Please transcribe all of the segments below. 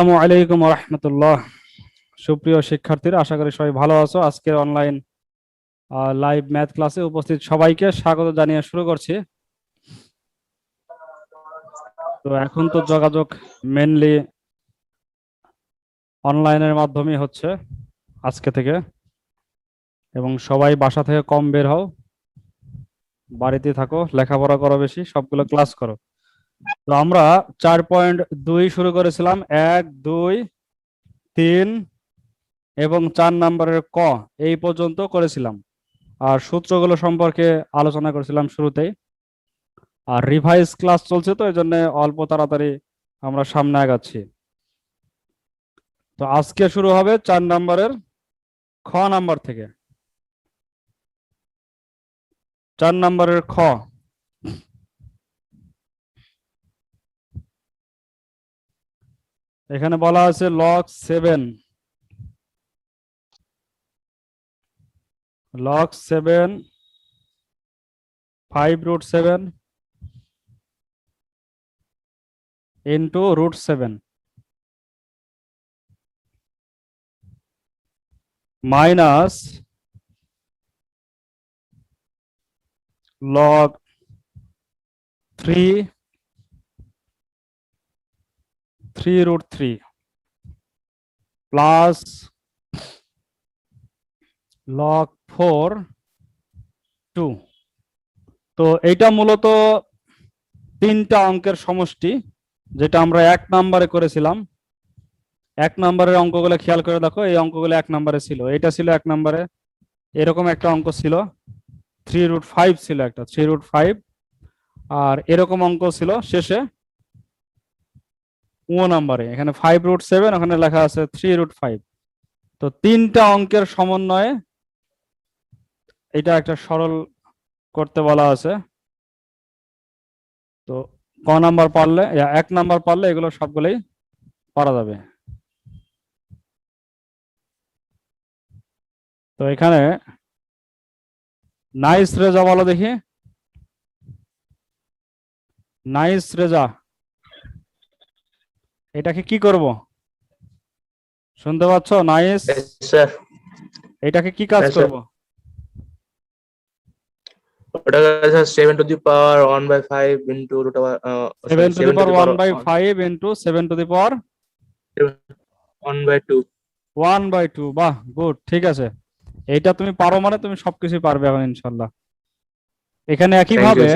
আসসালামু আলাইকুম রহমতুল্লাহ সুপ্রিয় শিক্ষার্থীরা, আশা করি সবাই ভালো আছো। আজকের অনলাইন লাইভ ম্যাথ ক্লাসে উপস্থিত সবাইকে স্বাগত জানিয়ে শুরু করছি। তো এখন তো যোগাযোগ মেনলি অনলাইনের মাধ্যমে হচ্ছে আজকে থেকে। এবং সবাই বাসা থেকে কম বের হও। বাড়িতে থাকো, লেখাপড়া করো বেশি, সবগুলো ক্লাস করো। তো আমরা চার পয়েন্ট দুই শুরু করেছিলাম, এক, দুই, তিন এবং চার নাম্বারের ক, এই পর্যন্ত করেছিলাম। আর সূত্রগুলো সম্পর্কে আলোচনা করেছিলাম শুরুতেই। আর রিভাইজ ক্লাস চলছে তো এই জন্য অল্প তাড়াতাড়ি আমরা সামনে আগাচ্ছি। তো আজকে শুরু হবে চার নাম্বারের খ নাম্বার থেকে। চার নাম্বারের খ। এখানে বলা আছে log seven log seven five root seven into root seven minus log three three root three plus log four two তো এইটা মূলত তিনটা অঙ্কের সমষ্টি, যেটা আমরা এক নম্বরে করেছিলাম। এক নম্বরের অঙ্কগুলো খেয়াল করে দেখো, এই অঙ্কগুলো এক নম্বরে ছিল। এটা ছিল এক নম্বরে। এরকম একটা অঙ্ক ছিল। থ্রি রুট ফাইভ ছিল একটা থ্রি রুট ফাইভ আর এরকম অঙ্ক ছিল শেষে। ও নাম্বারে। এখানে ফাইভ রুট সেভেন ওখানে লেখা আছে থ্রি রুট ফাইভ তো তিনটা অঙ্কের সমন্বয়ে এটা একটা সরল করতে বলা আছে। তো ক নাম্বার পারলে এক নাম্বার পারলে এগুলো সবগুলোই পারা যাবে। তো এখানে নাইস রেজা বলো দেখি। নাইস রেজা। এটাকে কি করব? শুনতে পাচ্ছ? নাইস। Sir. এটাকে কি কাজ করব? ওটা sir to the power by into root to the power one by into to the power by by বাহ গুড ঠিক আছে। এইটা তুমি পারো মানে তুমি সবকিছু পারবে এখন ইনশাল্লাহ। এখানে একই ভাবে.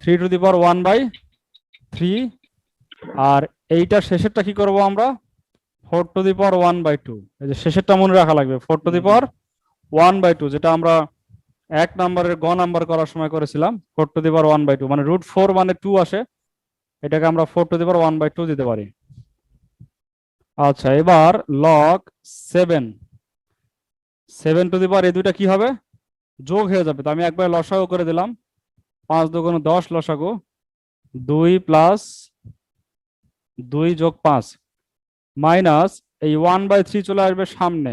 Three to the power one by three আর এইটা শেষেরটা কি করব আমরা? Four to the power one by two এই যে শেষেরটা মনে রাখা লাগবে। Four to the power one by two যেটা আমরা এক নাম্বারের গ নাম্বার করার সময় করেছিলাম। Four to the power one by two মানে রুট ফোর মানে টু আসে। এটাকে আমরা four to the power one by two দিতে পারি। আচ্ছা এবার log seven seven to the power এই দুইটা কি হবে? যোগ হয়ে যাবে। তো আমি একবার লসাগু করে দিলাম। পাঁচ দুগুণ দশ লসাগু। দুই প্লাস দুই যোগ পাঁচ। মাইনাস এই ওয়ান বাই থ্রি চলে আসবে সামনে।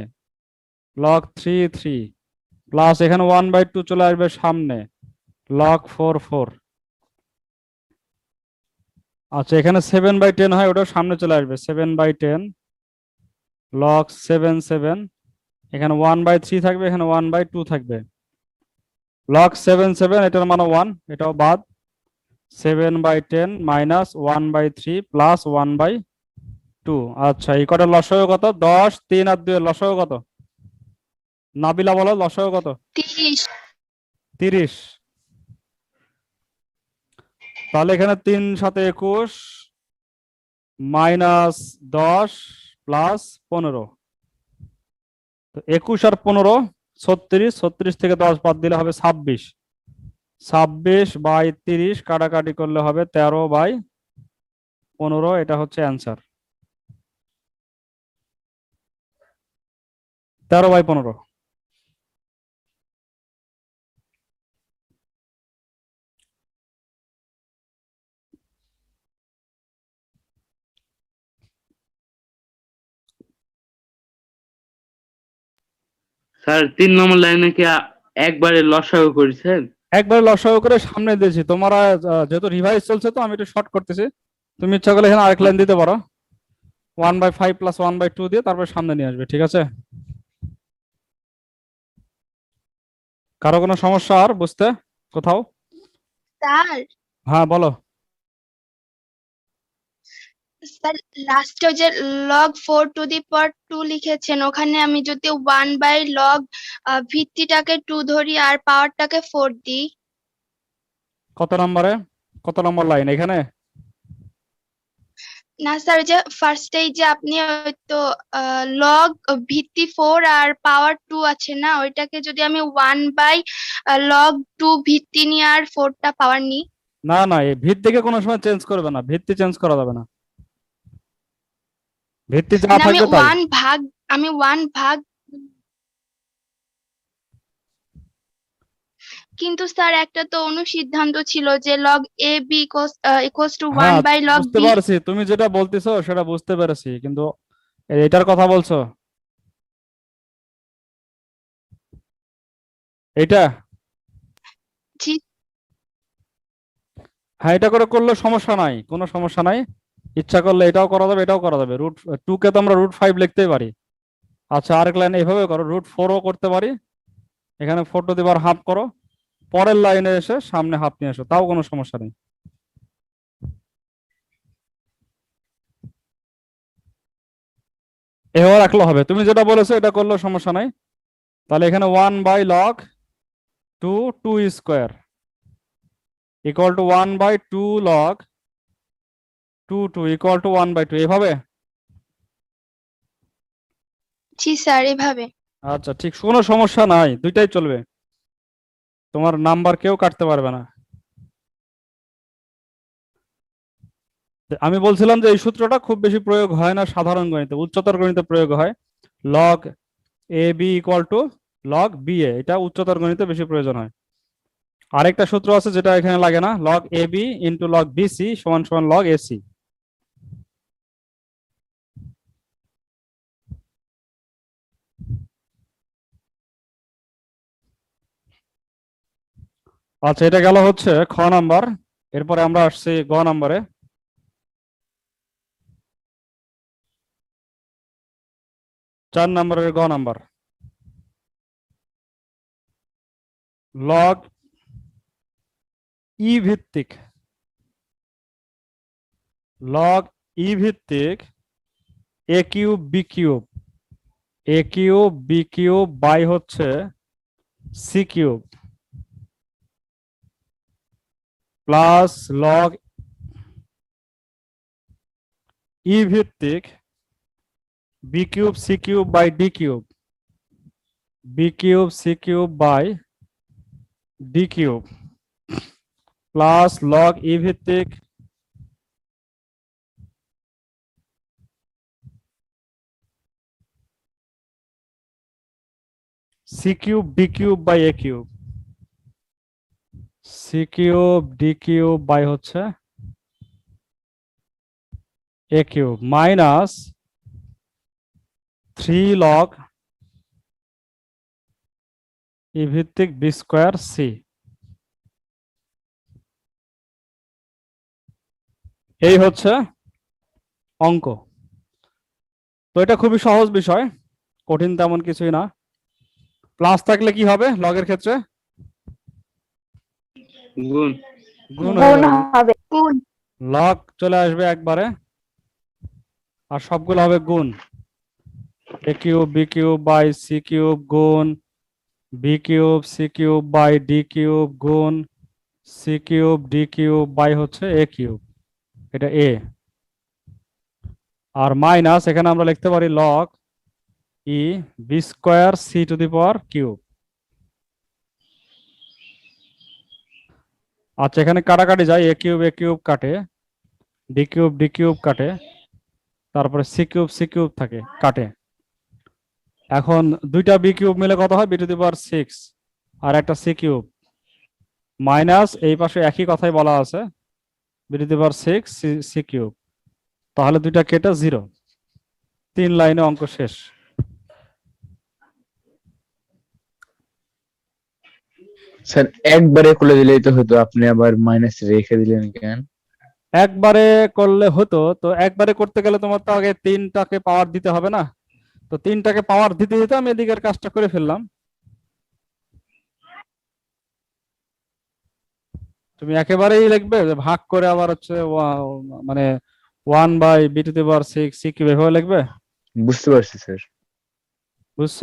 লগ থ্রি থ্রি প্লাস এখানে ওয়ান বাই টু চলে আসবে সামনে। লগ ফোর ফোর আচ্ছা এখানে সেভেন বাই টেন হয়, ওটাও সামনে চলে আসবে। Seven by ten log seven seven এখানে ওয়ান বাই থ্রি থাকবে, এখানে ওয়ান বাই টু থাকবে। লগ সেভেন সেভেন এটার মানে ওয়ান এটাও বাদ। Seven by ten minus one by three plus one by two আচ্ছা এই কটা লসয় কত? দশ তিন আর দুই লসয় কত? নাবিলা বলো লসয় কত? তিরিশ। তাহলে এখানে তিন সাথে একুশ মাইনাস দশ প্লাস পনেরো। তো একুশ আর পনেরো ছত্রিশ ছত্রিশ থেকে দশ বাদ দিলে হবে ছাব্বিশ। ছাব্বিশ বাই তিরিশ কাটাকাটি করলে হবে তেরো বাই পনেরো, এটা হচ্ছে অ্যান্সার। তেরো বাই পনেরো। স্যার, তিন নম্বর লাইনে কি একবারে লসাগু করেছেন? একবার লসাগু করে সামনে দিয়েছি। তোমরা যেহেতু রিভাইজ চলছে তো আমি একটু শর্ট করতেছি। তুমি ইচ্ছা করলে এখানে আরেক লাইন দিতে পারো। One by five plus one by two দিয়ে তারপর সামনে নিয়ে আসবে ঠিক আছে? কারও কোনো সমস্যা আর বুঝতে? কোথাও? স্যার। হ্যাঁ বলো। স্যার লাস্টে যে log four to the power two লিখেছেন ওখানে আমি যদি ওয়ান বাই লগ ভিত্তিটাকে টু ধরি আর পাওয়ারটাকে ফোর দিই। কত নম্বরে? কত নম্বর লাইন এখানে? না স্যার যে ফার্স্টেই যে আপনি তো লগ ভিত্তি ফোর আর পাওয়ার টু আছে না ওইটাকে যদি আমি ওয়ান বাই লগ টু ভিত্তি নিয়ে আর ফোরটা পাওয়ার নিই। না না এই ভিত্তিকে কোনো সময় চেঞ্জ করবে না ভিত্তি চেঞ্জ করা যাবে না। ভিত্তি যা থাকবে তাই। ওয়ান ভাগ আমি ওয়ান ভাগ। কিন্তু স্যার একটা তো অনুসিদ্ধান্ত ছিল যে log A B equals to one হ্যাঁ বাই লগ বুঝতে পারছি। তুমি যেটা বলতেছো সেটা বুঝতে পেরেছি কিন্তু এটার কথা বলছো। এটা হ্যাঁ এটা করে করলে সমস্যা নাই কোনো সমস্যা নাই। ইচ্ছা করলে এটাও করা যাবে, এটাও করা যাবে। রুট টু কে তো আমরা রুট ফাইভ লিখতেই পারি। আচ্ছা আরেক লাইন এইভাবে করো রুট ফোরও করতে পারি। এখানে ফোর টু দিবার হাফ করো। পরের লাইনে এসে সামনে হাফ নিয়ে এসো, তাও কোনো সমস্যা নেই। এভাবে রাখলে হবে। তুমি যেটা বলেছ, এটা করলেও সমস্যা নাই। তাহলে এখানে one by log two two square equal to one by two log two two equal to one by two এভাবে? জি স্যার এভাবে। আচ্ছা ঠিক কোনো সমস্যা নাই দুইটাই চলবে। তোমার নাম্বার কেউ কাটতে পারবে না। আমি বলছিলাম যে এই সূত্রটা খুব বেশি প্রয়োগ হয় না সাধারণ গণিতে উচ্চতর গণিতে প্রয়োগ হয়। Log A B equal to log B A এটা উচ্চতর গণিতে বেশি প্রয়োজন হয়। আরেকটা সূত্র আছে যেটা এখানে লাগে না log A B into log B C সমান সমান লগ এ আচ্ছা এটা গেল হচ্ছে খ নাম্বার। এরপরে আমরা আসছি গ নাম্বারে। চার নম্বরের গ নাম্বার। লগ ই ভিত্তিক। লগ ই ভিত্তিক A cube B cube. A cube B cube by হচ্ছে C cube. Plus log E ভিত্তিক B cube C cube by D cube B cube C cube by D cube plus log E ভিত্তিক C cube D cube by A cube C cube D cube by হচ্ছে A cube minus three log E ভিত্তিক B square C এই হচ্ছে অঙ্ক। তো এটা খুবই সহজ বিষয়, কঠিন তেমন কিছুই না। প্লাস থাকলে কি হবে? লগের ক্ষেত্রে গুণ। গুণ। হবে। কোন লগ চলে আসবে একবারে। আর সবগুলো হবে গুণ। A cube B cube by C cube গুণ। B cube C cube by D cube গুণ। C cube D cube by হচ্ছে এ কিউব এটা এ আর মাইনাস এখানে আমরা লিখতে পারি log E B square C to the power cube আচ্ছা এখানে কাটাকাটি যায় এ কিউব এ কিউব কাটে ডি কিউব ডি কিউব কাটে, তারপরে সি কিউব সি কিউব থাকে, কাটে। এখন দুইটা বি কিউব মিলে কত হয়? B to the power six আর একটা সি কিউব মাইনাস এই পাশে একই কথাই বলা আছে B to the power six C cube তাহলে দুইটা কেটে জিরো তিন লাইনে অঙ্ক শেষ। স্যার একবারে খুলে দিলেই তো হতো। আপনি আবার মাইনাস রেখে দিলেন কেন? একবারে করলে হতো। তো একবারে করতে গেলে তোমার তো আগে তিনটাকে পাওয়ার দিতে হবে না? তো তিনটাকে পাওয়ার দিতে দিতে আমি এদিকের কাজটা করে ফেললাম। তুমি একেবারেই লিখবে যে ভাগ করে আবার হচ্ছে মানে one by B to the power six C এভাবে লিখবে? বুঝতে পারছি স্যার বুঝছ?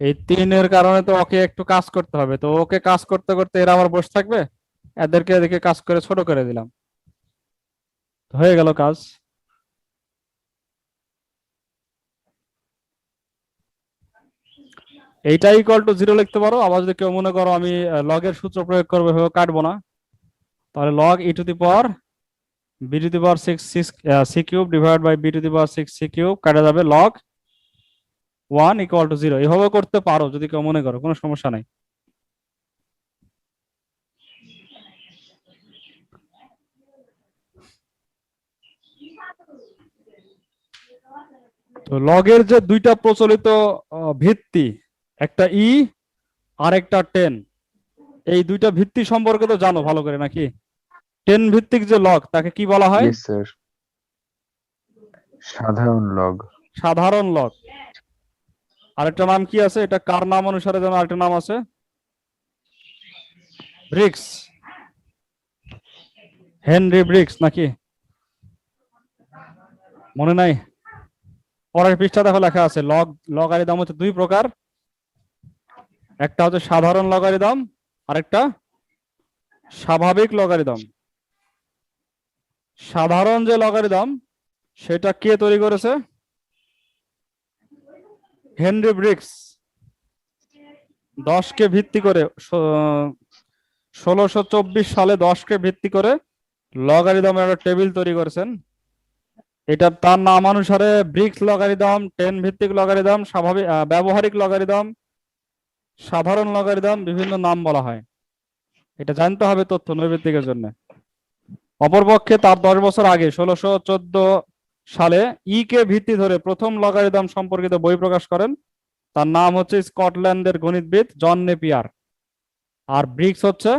এই তিনের কারণে তো ওকে একটু কাজ করতে হবে। তো ওকে কাজ করতে করতে এরা আবার বসে থাকবে, এদেরকে এদিকে কাজ করে ছোট করে দিলাম। হয়ে গেল কাজ। এইটা ইকুয়াল টু জিরো লিখতে পারো। আবার যদি কেউ মনে করো আমি লগের সূত্র প্রয়োগ করব, এভাবে কাটবো না। তাহলে log E to the power B to the power six six C cube divide by B to the power six C cube কাটা যাবে log one equal to zero এভাবে করতে পারো যদি কেউ মনে করো কোনো সমস্যা নাই। তো লগের যে দুইটা প্রচলিত ভিত্তি একটা ই আর একটা টেন এই দুইটা ভিত্তি সম্পর্কে তো জানো ভালো করে নাকি? টেন ভিত্তিক যে লগ তাকে কি বলা হয়? সাধারণ লগ সাধারণ লগ আরেকটা নাম কি আছে? এটা কার নাম অনুসারে যেন আরেকটা নাম আছে? ব্রিক্স। হেনরি ব্রিক্স নাকি? মনে নাই? পরের পৃষ্ঠা দেখো লেখা আছে, লগ, লগারিদম হচ্ছে দুই প্রকার। একটা হচ্ছে সাধারণ লগারি লগারিদম, আরেকটা স্বাভাবিক লগারিদম। সাধারণ যে লগারিদম, সেটা কে তৈরি করেছে? হেনরি ব্রিক্স দশকে ভিত্তি করে ষোলোশো চব্বিশ সালে দশকে ভিত্তি করে লগারিদমের একটা টেবিল তৈরি করেছেন। এটা তার নাম অনুসারে ব্রিক্স লগারিদম, টেন ভিত্তিক লগারিদম স্বাভাবিক ব্যবহারিক লগারিদম, সাধারণ লগারিদম, বিভিন্ন নাম বলা হয়। এটা জানতে হবে তথ্য নৈভিত্তিকের জন্য। অপরপক্ষে তার দশ বছর আগে, ষোলোশো চোদ্দ সালে ই কে ভিত্তি ধরে প্রথম লগারিদম সম্পর্কিত বই প্রকাশ করেন। তার নাম হচ্ছে স্কটল্যান্ডের গণিতবিদ জন নেপিয়ার। আর ব্রিক্স হচ্ছে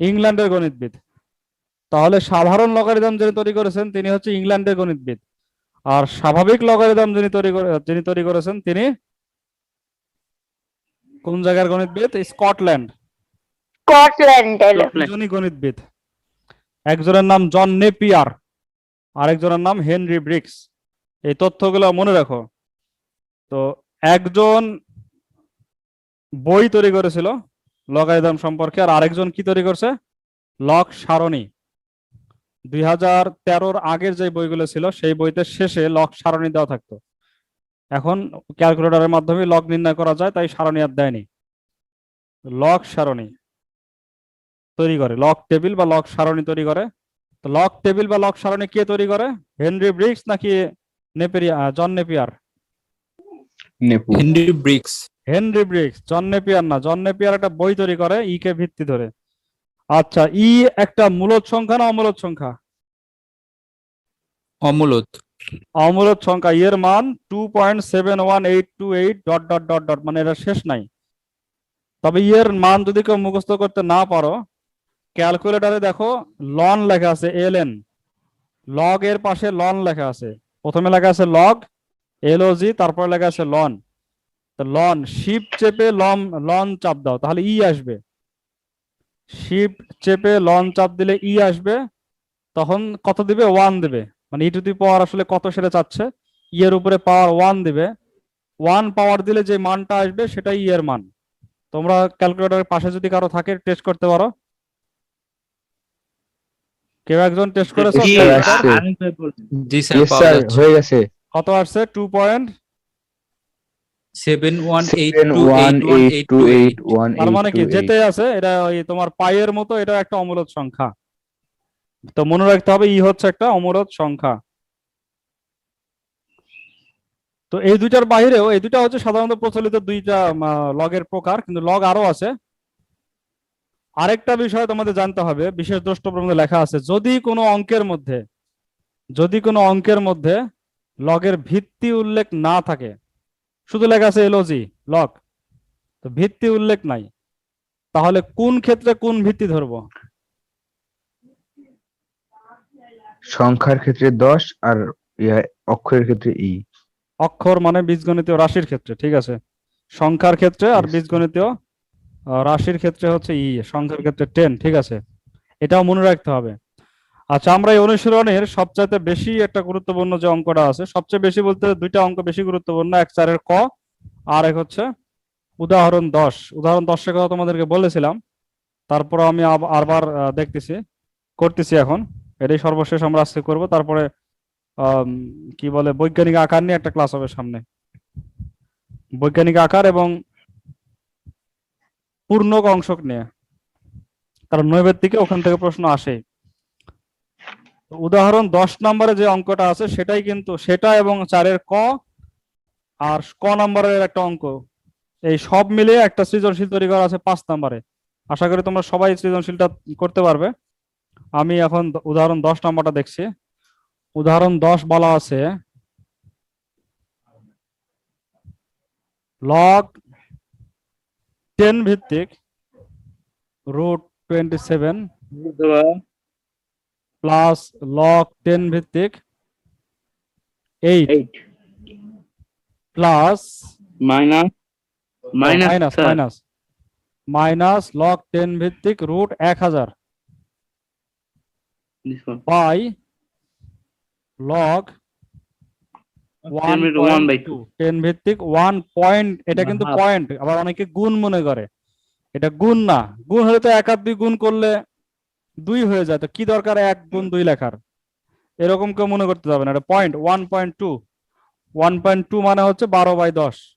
ইংল্যান্ডের গণিতবিদ। তাহলে সাধারণ লগারিদম যিনি তৈরি করেছেন তিনি হচ্ছে ইংল্যান্ডের গণিতবিদ। আর স্বাভাবিক লগারিদম যিনি তৈরি করে যিনি তৈরি করেছেন তিনি কোন জায়গার গণিতবিদ? স্কটল্যান্ড। স্কটল্যান্ডের। গণিতবিদ। একজনের নাম জন নেপিয়ার। আরেকজনের নাম হেনরি ব্রিক্স। এই তথ্যগুলো মনে রাখো। তো একজন বই তৈরি করেছিল লগারিদম সম্পর্কে, আর আরেকজন কি তৈরি করছে? লক সারণী। দুই হাজার তেরোর আগের যে বইগুলো ছিল, সেই বইতে শেষে লক সারণী দেওয়া থাকতো। এখন ক্যালকুলেটরের মাধ্যমে লগ নির্ণয় করা যায়, তাই সারণী আর দেয়নি। লক সারণী তৈরি করে, লক টেবিল বা লক সারণী তৈরি করে তো লক টেবিল বা লক সারণী কে তৈরি করে? হেনরি ব্রিক্স নাকি নেপেরিয়া John Napier? নেপু Henry Briggs. Henry Briggs John Napier না জন নেপিয়ার একটা বই তৈরি করে ই কে ভিত্তি ধরে। আচ্ছা ই একটা মূলত সংখ্যা না অমূলত সংখ্যা? অমূলত অমূলত সংখ্যা এর মান two point seven one eight two eight dot dot dot dot মানে এটা শেষ নাই। তবে এর মান যদি কেউ মুখস্থ করতে না পারো ক্যালকুলেটরে দেখো লন লেখা আছে এল এন লগ এর পাশে লন লেখা আছে। প্রথমে লেখা আছে লগ এল ও জি তারপর লেখা আছে লন লন শিপ চেপে লম লন চাপ দাও, তাহলে ই আসবে। শিপ চেপে লন চাপ দিলে ই আসবে, তখন কত দিবে? ওয়ান দিবে। মানে ই টু দি পাওয়ার আসলে কত সেটা চাচ্ছে? ই এর উপরে পাওয়ার ওয়ান দিবে। ওয়ান পাওয়ার দিলে যে মানটা আসবে, সেটাই ই এর মান। তোমরা ক্যালকুলেটরের পাশে যদি কারও থাকে টেস্ট করতে পারো। কেউ একজন টেস্ট করেছ। জি, স্যার হয়ে গেছে। কত আসছে two point seven one eight seven two one eight one eight eight two two eight eight one তার মানে কি? যেতে আছে এটা ওই তোমার পায়ের মতো এটা একটা অমূলত সংখ্যা। তো মনে রাখতে হবে ই হচ্ছে একটা অমূলত সংখ্যা। তো এই দুইটার বাইরেও এই দুইটা হচ্ছে সাধারণত প্রচলিত দুইটা লগের প্রকার কিন্তু লগ আরও আছে। আরেকটা বিষয় তোমাদের জানতে হবে বিশেষ দ্রষ্টব্রমে লেখা আছে যদি কোনো অঙ্কের মধ্যে যদি কোনো অঙ্কের মধ্যে লগের ভিত্তি উল্লেখ না থাকে শুধু লেখা আছে এলওজি লগ তো ভিত্তি উল্লেখ নাই তাহলে কোন ক্ষেত্রে কোন ভিত্তি ধরবো? সংখ্যার ক্ষেত্রে দশ আর অক্ষরের ক্ষেত্রে ই। অক্ষর মানে বীজগণিতীয় রাশির ক্ষেত্রে ঠিক আছে? সংখ্যার ক্ষেত্রে আর. বীজগণিতীয় রাশির ক্ষেত্রে হচ্ছে ই, সংখ্যার ক্ষেত্রে টেন ঠিক আছে? এটাও মনে রাখতে হবে। আচ্ছা আমরা এই অনুশীলনের সবচাইতে বেশি একটা গুরুত্বপূর্ণ যে অঙ্কটা আছে, সবচেয়ে বেশি বলতে দুইটা অঙ্ক বেশি গুরুত্বপূর্ণ, এক চারের ক, আর এক হচ্ছে উদাহরণ দশ। উদাহরণ দশের কথা তোমাদেরকে বলেছিলাম তারপর আমি আরবার দেখতেছি, করতেছি এখন। এটাই সর্বশেষ আমরা আজকে করব। তারপরে কি বলে, বৈজ্ঞানিক আকার নিয়ে একটা ক্লাস হবে সামনে। বৈজ্ঞানিক আকার এবং পূর্ণক অংশক নিয়ে। কারণ নৈবেদ্যিকে ওখান থেকে প্রশ্ন আসে। উদাহরণ দশ নম্বরে যে অঙ্কটা আছে, সেটাই কিন্তু সেটা এবং চারের ক আর ক নম্বরের একটা অঙ্ক। এই সব মিলিয়ে একটা সৃজনশীল তৈরি করা আছে পাঁচ নম্বরে। আশা করি তোমরা সবাই সৃজনশীলটা করতে পারবে। আমি এখন উদাহরণ দশ নম্বরটা দেখছি। উদাহরণ দশ বলা আছে। লগ টেন ভিত্তিক root twenty seven plus log ten ভিত্তিক eight plus minus minus minus minus log ten ভিত্তিক রুট এক হাজার বাই লক এরকম কেউ মনে করতে যাবে না। ওয়ান পয়েন্ট টু মানে হচ্ছে বারো বাই দশ।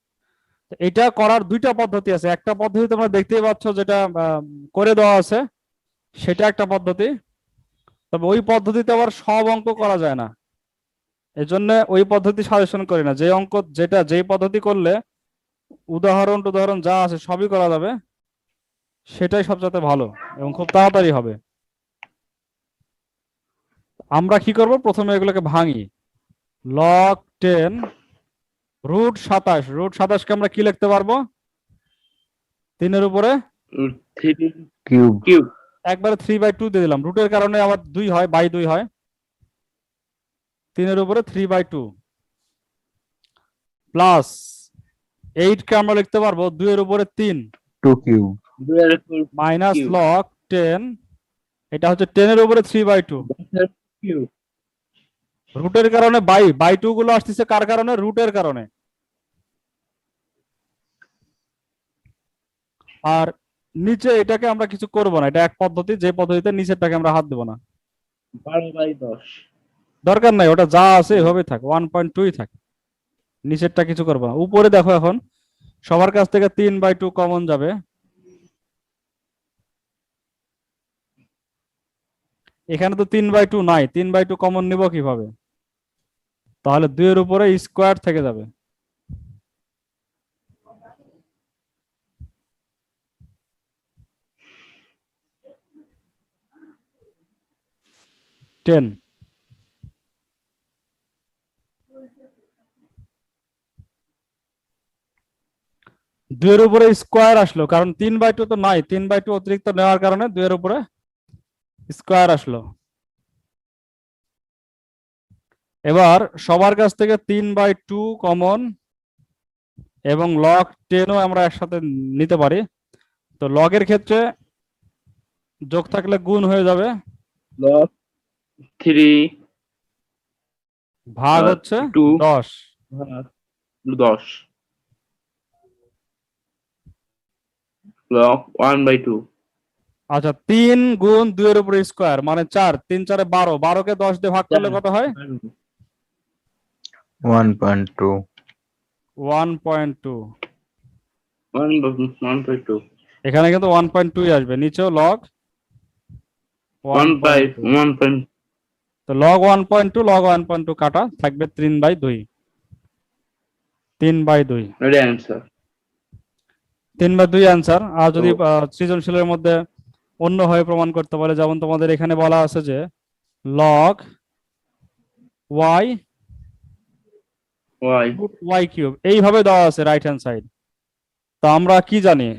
এটা করার দুইটা পদ্ধতি আছে। একটা পদ্ধতি তোমরা দেখতেই পাচ্ছ যেটা করে দেওয়া আছে। সেটা একটা পদ্ধতি। তবে ওই পদ্ধতিতে আবার সব অঙ্ক করা যায় না। এজন্য ওই পদ্ধতি সাজেশন করি না। যে অঙ্ক যেটা যেই পদ্ধতি করলে উদাহরণ উদাহরণ যা আছে সবই করা যাবে সেটাই সবচেয়ে ভালো এবং খুব তাড়াতাড়ি হবে। আমরা কি করব? প্রথমে এগুলোকে ভাঙি। লক টেন রুট সাতাশ। রুট সাতাশকে আমরা কি লিখতে পারব? তিনের উপরে? থ্রি কিউব কিউব একবারে থ্রি বাই টু দিয়ে দিলাম। রুটের কারণে আবার দুই হয় বাই দুই হয়। তিনের উপরে three by two plus eight কে আমরা লিখতে পারব দুইয়ের উপরে তিন। টু উপর মাইনাস. লগ টেন এটা হচ্ছে টেনের উপরে থ্রি বাই টু রুটের কারণে বাই বাই টু গুলো আসতেছে কার কারণে? রুটের কারণে। আর নিচে এটাকে আমরা কিছু করব না এটা এক পদ্ধতি যে পদ্ধতিতে নিচেরটাকে আমরা হাত দেবো না। বারো বাই দশ। দরকার নাই, ওটা যা আছে এভাবেই থাক ওয়ান পয়েন্ট টুই থাক। নিচেরটা কিছু করব না। উপরে দেখো এখন, সবার কাছ থেকে তিন বাই টু কমন যাবে। এখানে তো তিন বাই টু নাই, তিন বাই টু কমন নিব কীভাবে? তাহলে দুইয়ের উপরে স্কোয়ার থেকে যাবে। টেন দুইয়ের উপরে স্কোয়ার আসলো কারণ তিন বাই টু তো নাই তিন বাই টু অতিরিক্ত নেওয়ার কারণে দুইয়ের উপরে স্কোয়ার আসলো। এবার সবার কাছ থেকে তিন বাই টু কমন এবং লগ টেনও আমরা একসাথে নিতে পারি। তো লগের ক্ষেত্রে যোগ থাকলে গুণ হয়ে যাবে। লগ থ্রি ভাগ হচ্ছে দশ। দশ। ওয়ান বাই টু আচ্ছা তিন গুণ দুইয়ের উপরে স্কোয়ার মানে চার তিন চারে বারো বারোকে দশ দিয়ে ভাগ করলে কত হয়? One point two one point two two এখানে কিন্তু ওয়ান পয়েন্ট টু আসবে নিচেও log one by one point তো log one point two log one point two কাটা থাকবে তিন বাই দুই। তিন বাই দুই। অ্যান্সার তিন বা দুই আনসার আর যদি সৃজনশীলের মধ্যে অন্য হয়ে প্রমাণ করতে পারে যেমন তোমাদের এখানে বলা আছে যে log Y Y Y cube এইভাবে দেওয়া আছে রাইট হ্যান্ড সাইড তো আমরা কি জানি?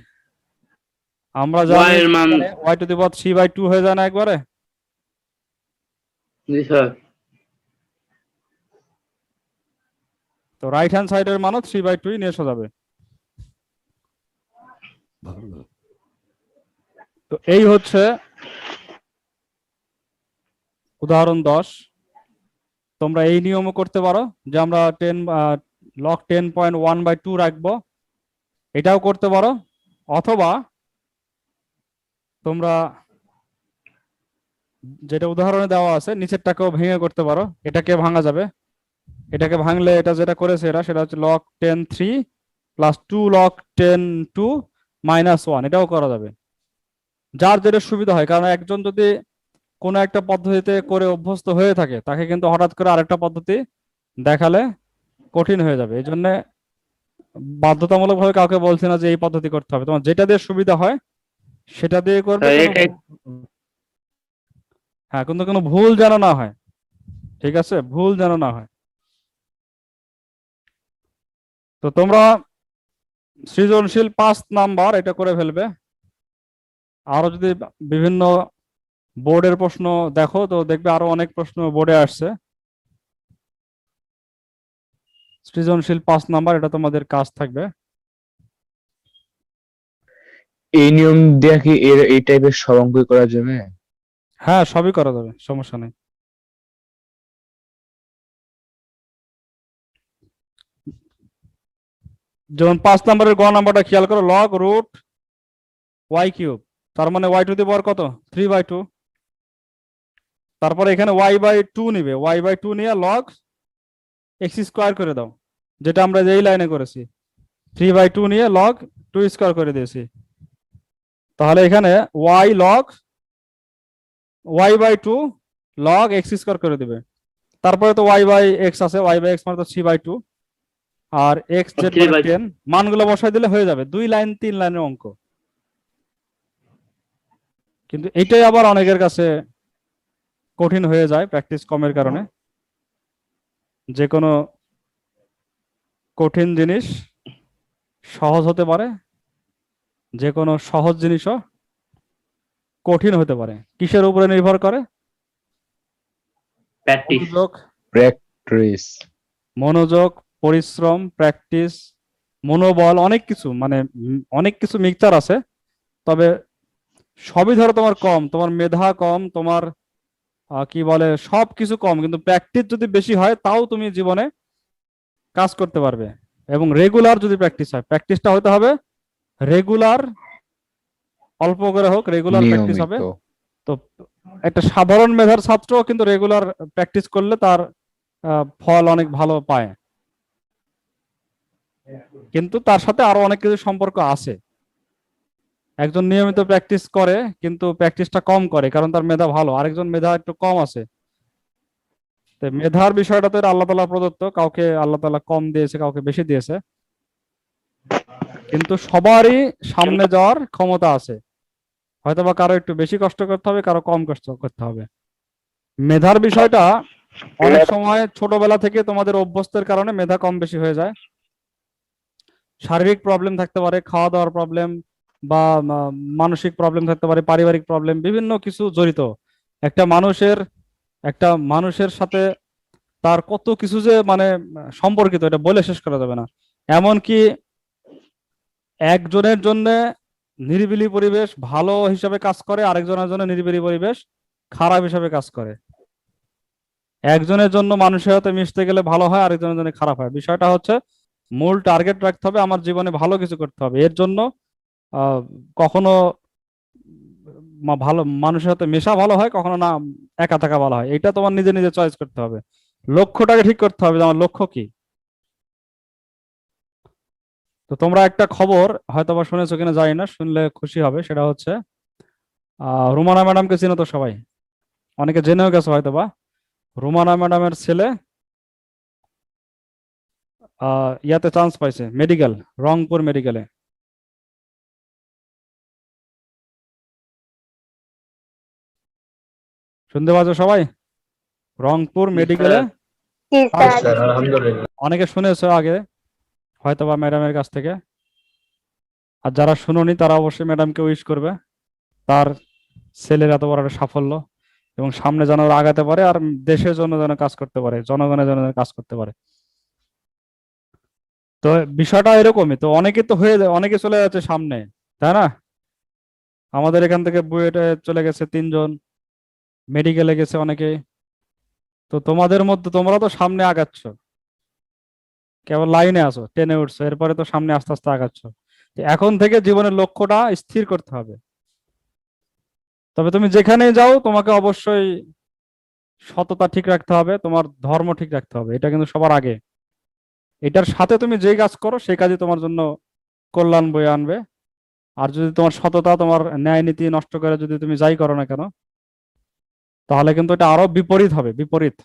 আমরা জানি Y to the power three by two হয়ে যায় না একবারে? তো রাইট হ্যান্ড সাইডের মানও থ্রি বাই টুই নিয়ে এসে যাবে তো এই হচ্ছে উদাহরণ দশ। তোমরা এই নিয়মও করতে পারো যে আমরা ten log ten point one by two রাখব। এটাও করতে পারো। অথবা তোমরা যেটা উদাহরণে দেওয়া আছে, নিচেরটাকেও ভেঙে করতে পারো। এটাকে ভাঙা যাবে। এটাকে ভাঙলে এটা যেটা করেছে এরা, সেটা হচ্ছে log ten three plus two log ten two minus one এটাও করা যাবে। যার যেটা সুবিধা হয় কারণ একজন যদি কোনো একটা পদ্ধতিতে করে অভ্যস্ত হয়ে থাকে তাকে কিন্তু হঠাৎ করে আরেকটা পদ্ধতি দেখালে কঠিন হয়ে যাবে। এই জন্য বাধ্যতামূলক ভাবে কাউকে বলছি না যে এই পদ্ধতি করতে হবে। তোমার যেটা দিয়ে সুবিধা হয় সেটা দিয়ে করবে হ্যাঁ কিন্তু কোনো ভুল যেন না হয়। ঠিক আছে? ভুল যেন না হয়। তো তোমরা সৃজনশীল পাঁচ নাম্বার এটা করে ফেলবে। আরও যদি বিভিন্ন বোর্ডের প্রশ্ন দেখো তো দেখবে আরও অনেক প্রশ্ন বোর্ডে আসছে। সৃজনশীল পাঁচ নাম্বার এটা তোমাদের কাজ থাকবে। এই নিয়ম দিয়ে কি এর এই টাইপের সব অঙ্কই করা যাবে? হ্যাঁ সবই করা যাবে সমস্যা নেই। যেমন পাঁচ নম্বরের গ নাম্বারটা খেয়াল করো লগ রুট ওয়াই কিউব তার মানে ওয়াই টু দি পাওয়ার কত? থ্রি বাই টু তারপরে এখানে ওয়াই বাই টু নিবে। ওয়াই বাই টু নিয়ে লগ এক্স স্কোয়ার করে দাও, যেটা আমরা এই লাইনে করেছি। থ্রি বাই টু নিয়ে লগ টু স্কোয়ার করে দিয়েছি। তাহলে এখানে Y log Y by two log X square করে দিবে। তারপরে তো ওয়াই বাই এক্স আছে ওয়াই বাই এক্স মানে তো থ্রি বাই টু আর এক্স জেড 3 টেন মানগুলো বসাই দিলে হয়ে যাবে। দুই লাইন তিন লাইনের অঙ্ক। কিন্তু এটাই আবার অনেকের কাছে কঠিন হয়ে যায় প্র্যাকটিস কমের কারণে। যে কোনো কঠিন জিনিস সহজ হতে পারে যে কোনো সহজ জিনিসও কঠিন হতে পারে। কিসের উপরে নির্ভর করে? প্র্যাকটিস মনোযোগ পরিশ্রম প্র্যাকটিস মনোবল অনেক কিছু মানে অনেক কিছু মিক্সচার আছে। তবে সবই ধরো তোমার কম তোমার মেধা কম তোমার কি বলে সব কিছু কম কিন্তু প্র্যাকটিস যদি বেশি হয় তাও তুমি জীবনে কাজ করতে পারবে। এবং রেগুলার যদি প্র্যাকটিস হয় প্র্যাকটিসটা হতে হবে রেগুলার অল্প করে হোক রেগুলার প্র্যাকটিস হবে। তো একটা সাধারণ মেধার ছাত্র কিন্তু রেগুলার প্র্যাকটিস করলে তার ফল অনেক ভালো পায়। কিন্তু তার সাথে আরও অনেক কিছু সম্পর্ক আছে। একজন নিয়মিত প্র্যাকটিস করে, কিন্তু প্র্যাকটিসটা কম করে, কারণ তার মেধা ভালো। আরেকজন মেধা একটু কম আছে। মেধার বিষয়টা তো আল্লাহ তালা প্রদত্ত, কাউকে আল্লাহ তালা কম দিয়েছে, কাউকে বেশি দিয়েছে। কিন্তু সবারই সামনে যাওয়ার ক্ষমতা আছে। হয়তোবা কারও একটু বেশি কষ্ট করতে হবে, কারও কম কষ্ট করতে হবে। মেধার বিষয়টা অনেক সময় ছোটবেলা থেকে তোমাদের অভ্যস্তের কারণে মেধা কম বেশি হয়ে যায়। শারীরিক প্রবলেম থাকতে পারে খাওয়া দাওয়ার প্রবলেম বা মানসিক প্রবলেম থাকতে পারে, পারিবারিক প্রবলেম বিভিন্ন কিছু জড়িত। একটা মানুষের একটা মানুষের সাথে তার কত কিছু যে মানে সম্পর্কিত, এটা বলে শেষ করা যাবে না। এমনকি একজনের জন্য নিরিবিলি পরিবেশ ভালো হিসাবে কাজ করে, আরেকজনের জন্য নিরিবিলি পরিবেশ খারাপ হিসাবে কাজ করে। একজনের জন্য মানুষের সাথে মিশতে গেলে ভালো হয়, আরেকজনের জন্য খারাপ হয়। বিষয়টা হচ্ছে মূল টার্গেট রাখতে হবে, আমার জীবনে ভালো কিছু করতে হবে। এর জন্য কখনো ভালো, মানুষের সাথে মেশা ভালো হয়, কখনো না একা থাকা ভালো হয়। এটা তোমার নিজে নিজে চয়েস করতে হবে। লক্ষ্যটাকে ঠিক করতে হবে আমার লক্ষ্য কি। তো তোমরা একটা খবর হয়তো বা শুনেছো কিনা জানি না, শুনলে খুশি হবে। সেটা হচ্ছে রুমানা ম্যাডামকে চিনো তো সবাই? অনেকে জেনেও গেছো হয়তো বা রুমানা ম্যাডামের ছেলে ইয়াতে চান্স পাইছে মেডিকেল রংপুর মেডিকেলে শুনতে পাচ্ছ সবাই? রংপুর মেডিকেলে আচ্ছা। আলহামদুলিল্লাহ। অনেকে শুনেছো আগে হয়তো বা ম্যাডামের কাছ থেকে। আর যারা শুনোনি তারা অবশ্যই ম্যাডামকে উইশ করবে। তার ছেলের এত বড় একটা সাফল্য এবং সামনে যেন আগাতে পারে আর দেশের জন্য যেন কাজ করতে পারে জনগণের জন্য যেন কাজ করতে পারে। তো বিষয়টা এরকমই, তো অনেকে তো হয়ে যায়, অনেকে চলে যাচ্ছে সামনে, তাই না? আমাদের এখান থেকে বুয়েটে চলে গেছে তিনজন, মেডিকেলে গেছে অনেকে। তো তোমাদের মধ্যে, তোমরা তো সামনে আগাচ্ছ। কেবল লাইনে আসো টেনে উঠছো, এরপরে তো সামনে আস্তে আস্তে আগাচ্ছ। এখন থেকে জীবনের লক্ষ্যটা স্থির করতে হবে। তবে তুমি যেখানেই যাও, তোমাকে অবশ্যই সততা ঠিক রাখতে হবে, তোমার ধর্ম ঠিক রাখতে হবে, এটা কিন্তু সবার আগে। এটার সাথে তুমি যেই কাজ করো, সেই কাজই তোমার জন্য কল্যাণ বয়ে আনবে। আর যদি তোমার সততা, তোমার ন্যায় নীতি নষ্ট করে যদি তুমি যাই করো না কেন, তাহলে কিন্তু এটা আরও বিপরীত হবে, বিপরীত।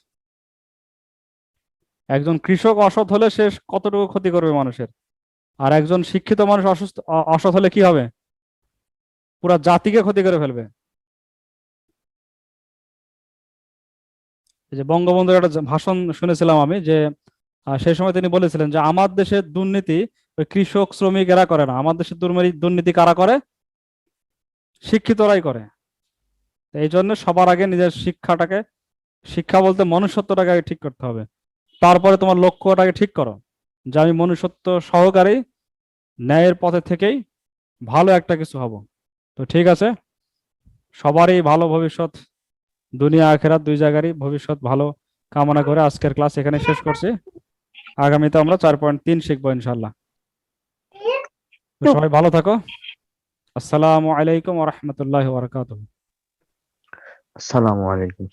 একজন কৃষক অসৎ হলে সে কতটুকু ক্ষতি করবে মানুষের? আর একজন শিক্ষিত মানুষ অসুস্থ অসৎ হলে কি হবে? পুরা জাতিকে ক্ষতি করে ফেলবে। যে বঙ্গবন্ধুর একটা ভাষণ শুনেছিলাম আমি যে সেই সময় তিনি বলেছিলেন যে, আমার দেশের দুর্নীতি ওই কৃষক, শ্রমিক এরা করে না। আমার দেশের দুর্নীতি কারা করে? শিক্ষিতরাই করে। এই জন্য সবার আগে নিজের শিক্ষাটাকে, শিক্ষা বলতে মনুষ্যত্বটাকে আগে ঠিক করতে হবে। তারপরে তোমার লক্ষ্যটাকে ঠিক করো যে, আমি মনুষ্যত্ব সহকারে, ন্যায়ের পথে থেকেই ভালো একটা কিছু হব। তো ঠিক আছে? সবারই ভালো ভবিষ্যৎ, দুনিয়া, আখেরাত দুই জায়গারই ভবিষ্যৎ ভালো কামনা করে আজকের ক্লাস এখানে শেষ করছি। আগামীতে আমরা চার পয়েন্ট তিন শিখব ইনশাল্লাহ সবাই ভালো থাকো। আসসালামু আলাইকুম রহমতুল্লাহ বরকাত ওয়া বারাকাতুহু। আসসালামু আলাইকুম.